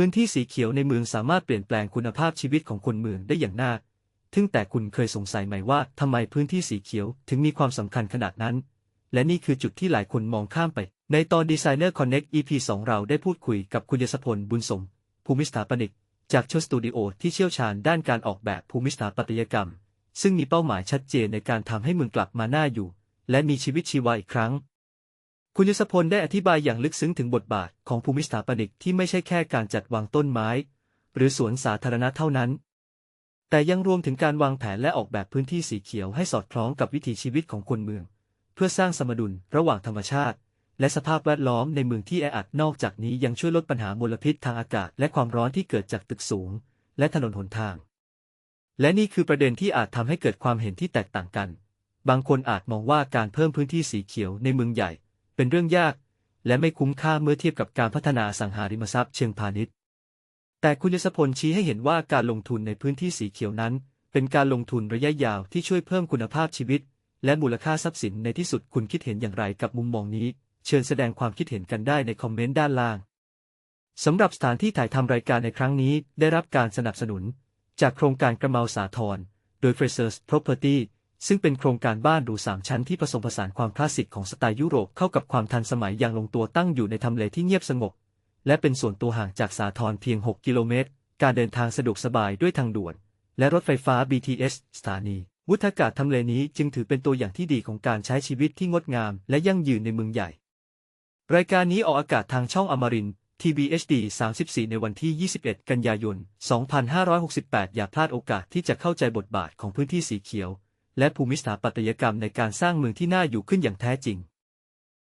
พื้นที่สีเขียวในเมืองสามารถเปลี่ยนแปลงคุณภาพชีวิตของคนเมืองได้อย่างน่าทึ่งแต่คุณเคยสงสัยไหมว่าทำไมพื้นที่สีเขียวถึงมีความสำคัญขนาดนั้น และนี่คือจุดที่หลายคนมองข้ามไป ในตอน Designer Connect EP 2 เราได้พูดคุยกับคุณยศพลบุญสม ภูมิสถาปนิก จากชสตูดิโอที่เชี่ยวชาญด้านการออกแบบภูมิสถาปัตยกรรม ซึ่งมีเป้าหมายชัดเจนในการทำให้เมืองกลับมาน่าอยู่ และมีชีวิตชีวาอีกครั้ง คุณยศพลได้อธิบายอย่างลึกซึ้งถึงบทบาทของภูมิสถาปนิกที่ไม่ใช่แค่การจัดวางต้นไม้ หรือสวนสาธารณะเท่านั้น แต่ยังรวมถึงการวางแผนและออกแบบพื้นที่สีเขียวให้สอดคล้องกับวิถีชีวิตของคนเมือง เพื่อสร้างสมดุลระหว่างธรรมชาติ และสภาพแวดล้อมในเมืองที่แออัดนอกจากนี้ยังช่วยลดปัญหามลพิษทางอากาศ และความร้อนที่เกิดจากตึกสูง และถนนหนทาง และนี่คือประเด็นที่อาจทำให้เกิดความเห็นที่แตกต่างกัน บางคนอาจมองว่าการเพิ่มพื้นที่สีเขียวในเมืองใหญ่ เป็นเรื่องยาก และไม่คุ้มค่าเมื่อเทียบกับการพัฒนาสังหาริมทรัพย์เชิงพาณิชย์ แต่คุณยศพลชี้ให้เห็นว่าการลงทุนในพื้นที่สีเขียวนั้น เป็นการลงทุนระยะยาวที่ช่วยเพิ่มคุณภาพชีวิต และมูลค่าทรัพย์สินในที่สุดคุณคิดเห็นอย่างไรกับมุมมองนี้ เชิญแสดงความคิดเห็นกันได้ในคอมเมนต์ด้านล่างสำหรับสถานที่ถ่ายทำรายการในครั้งนี้ได้รับการสนับสนุน จากโครงการกระเมาสาทรโดย Frasers Property ซึ่งเป็นโครงการบ้านหรูสามชั้นที่ผสมผสานความคลาสสิกของสไตล์ยุโรปเข้ากับความทันสมัยอย่างลงตัวตั้งอยู่ในทำเลที่เงียบสงบ และเป็นส่วนตัวห่างจากสาทรเพียง 6 กิโลเมตร การเดินทางสะดวกสบายด้วยทางด่วน และรถไฟฟ้า BTS สถานี วุฒากาศทำเลนี้จึงถือเป็นตัวอย่างที่ดีของการใช้ชีวิตที่งดงาม และยั่งยืนในเมืองใหญ่ รายการนี้ออกอากาศทางช่องอมรินทร์ TBHD 34 ในวันที่ 21 กันยายน 2568 อย่าพลาดโอกาสที่จะเข้าใจบทบาทของพื้นที่สีเขียว และภูมิสถาปัตยกรรมในการสร้างเมืองที่น่าอยู่ขึ้นอย่างแท้จริง